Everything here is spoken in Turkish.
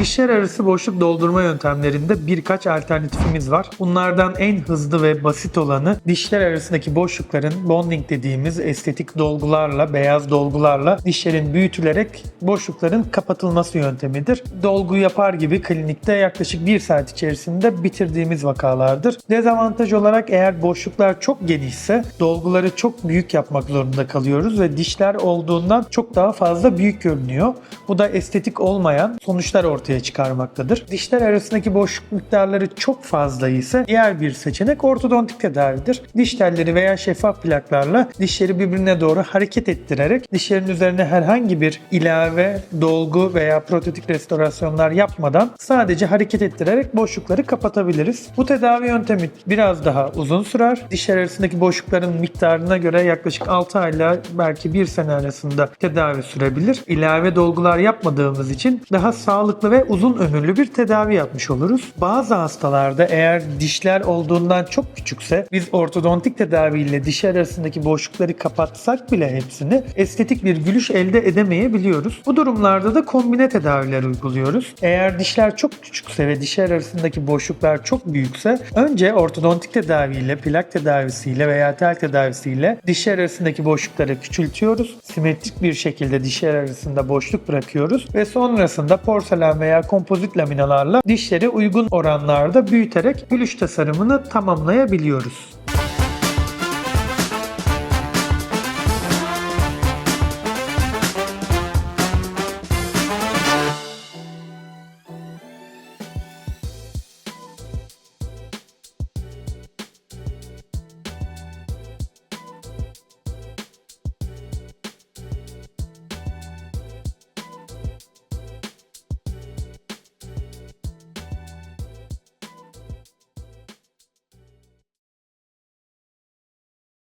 Dişler arası boşluk doldurma yöntemlerinde birkaç alternatifimiz var. Bunlardan en hızlı ve basit olanı dişler arasındaki boşlukların bonding dediğimiz estetik dolgularla, beyaz dolgularla dişlerin büyütülerek boşlukların kapatılması yöntemidir. Dolgu yapar gibi klinikte yaklaşık 1 saat içerisinde bitirdiğimiz vakalardır. Dezavantaj olarak eğer boşluklar çok genişse dolguları çok büyük yapmak zorunda kalıyoruz ve dişler olduğundan çok daha fazla büyük görünüyor. Bu da estetik olmayan sonuçlar ortaya çıkarmaktadır. Dişler arasındaki boşluk miktarları çok fazla ise diğer bir seçenek ortodontik tedavidir. Diş telleri veya şeffaf plaklarla dişleri birbirine doğru hareket ettirerek dişlerin üzerine herhangi bir ilave, dolgu veya protetik restorasyonlar yapmadan sadece hareket ettirerek boşlukları kapatabiliriz. Bu tedavi yöntemi biraz daha uzun sürer. Dişler arasındaki boşlukların miktarına göre yaklaşık 6 ayla belki 1 sene arasında tedavi sürebilir. İlave dolgular yapmadığımız için daha sağlıklı ve uzun ömürlü bir tedavi yapmış oluruz. Bazı hastalarda eğer dişler olduğundan çok küçükse biz ortodontik tedaviyle dişler arasındaki boşlukları kapatsak bile hepsini estetik bir gülüş elde edemeyebiliyoruz. Bu durumlarda da kombine tedaviler uyguluyoruz. Eğer dişler çok küçükse ve dişler arasındaki boşluklar çok büyükse önce ortodontik tedaviyle, plak tedavisiyle veya tel tedavisiyle dişler arasındaki boşlukları küçültüyoruz. Simetrik bir şekilde dişler arasında boşluk bırakıyoruz ve sonrasında porselen veya kompozit laminalarla dişleri uygun oranlarda büyüterek gülüş tasarımını tamamlayabiliyoruz.